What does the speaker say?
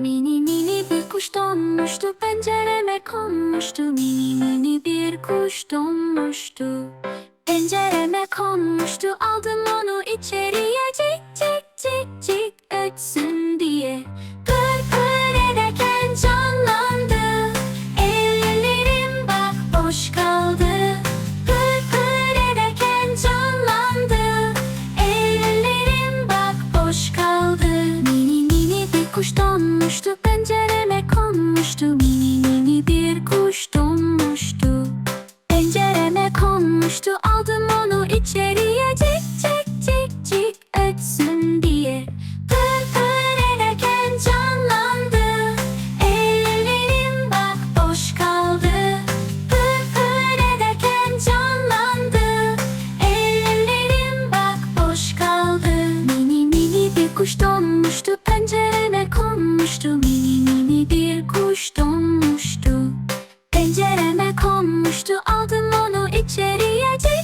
Mini mini bir kuş donmuştu pencereme konmuştu. Mini mini bir kuş donmuştu Pencereme konmuştu. Aldım onu içeriye Cik cik cik cik ötsün diye kuş donmuştu Pencereme konmuştu. Mini mini bir kuş donmuştu. Pencereme konmuştu Aldım onu içeriye. Cik cik cik cik ötsün diye. Pır pır ederken canlandı. Ellerim bak boş kaldı. Pır pır ederken canlandı. Ellerim bak boş kaldı. Mini mini bir kuş donmuştu Hoştu aldım onu içeriye çek